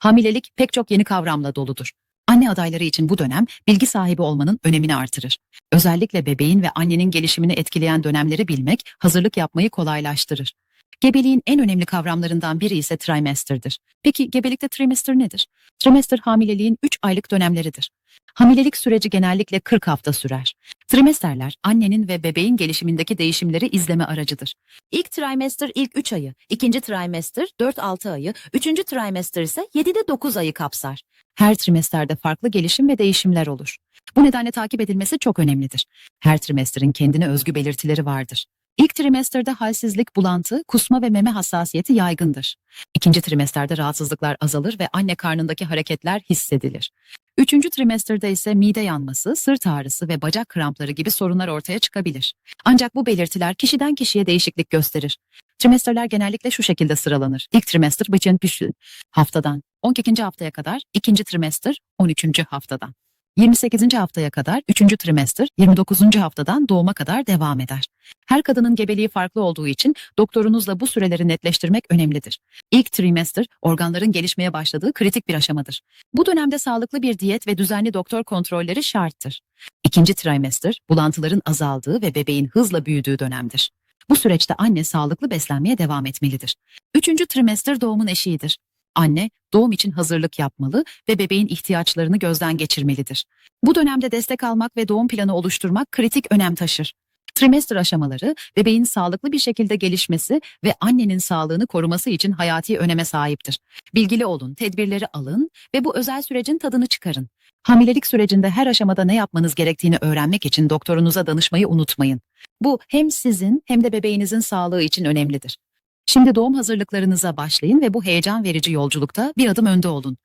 Hamilelik pek çok yeni kavramla doludur. Anne adayları için bu dönem bilgi sahibi olmanın önemini artırır. Özellikle bebeğin ve annenin gelişimini etkileyen dönemleri bilmek hazırlık yapmayı kolaylaştırır. Gebeliğin en önemli kavramlarından biri ise trimester'dır. Peki gebelikte trimester nedir? Trimester hamileliğin 3 aylık dönemleridir. Hamilelik süreci genellikle 40 hafta sürer. Trimesterler annenin ve bebeğin gelişimindeki değişimleri izleme aracıdır. İlk trimester ilk 3 ayı, ikinci trimester 4-6 ayı, üçüncü trimester ise 7'de 9 ayı kapsar. Her trimesterde farklı gelişim ve değişimler olur. Bu nedenle takip edilmesi çok önemlidir. Her trimesterin kendine özgü belirtileri vardır. İlk trimesterde halsizlik, bulantı, kusma ve meme hassasiyeti yaygındır. İkinci trimesterde rahatsızlıklar azalır ve anne karnındaki hareketler hissedilir. Üçüncü trimesterde ise mide yanması, sırt ağrısı ve bacak krampları gibi sorunlar ortaya çıkabilir. Ancak bu belirtiler kişiden kişiye değişiklik gösterir. Trimesterler genellikle şu şekilde sıralanır. İlk trimester bıçın püşü haftadan, 12. haftaya kadar, ikinci trimester 13. haftadan. 28. haftaya kadar 3. trimester 29. haftadan doğuma kadar devam eder. Her kadının gebeliği farklı olduğu için doktorunuzla bu süreleri netleştirmek önemlidir. İlk trimester organların gelişmeye başladığı kritik bir aşamadır. Bu dönemde sağlıklı bir diyet ve düzenli doktor kontrolleri şarttır. İkinci trimester bulantıların azaldığı ve bebeğin hızla büyüdüğü dönemdir. Bu süreçte anne sağlıklı beslenmeye devam etmelidir. Üçüncü trimester doğumun eşiğidir. Anne doğum için hazırlık yapmalı ve bebeğin ihtiyaçlarını gözden geçirmelidir. Bu dönemde destek almak ve doğum planı oluşturmak kritik önem taşır. Trimester aşamaları bebeğin sağlıklı bir şekilde gelişmesi ve annenin sağlığını koruması için hayati öneme sahiptir. Bilgili olun, tedbirleri alın ve bu özel sürecin tadını çıkarın. Hamilelik sürecinde her aşamada ne yapmanız gerektiğini öğrenmek için doktorunuza danışmayı unutmayın. Bu hem sizin hem de bebeğinizin sağlığı için önemlidir. Şimdi doğum hazırlıklarınıza başlayın ve bu heyecan verici yolculukta bir adım önde olun.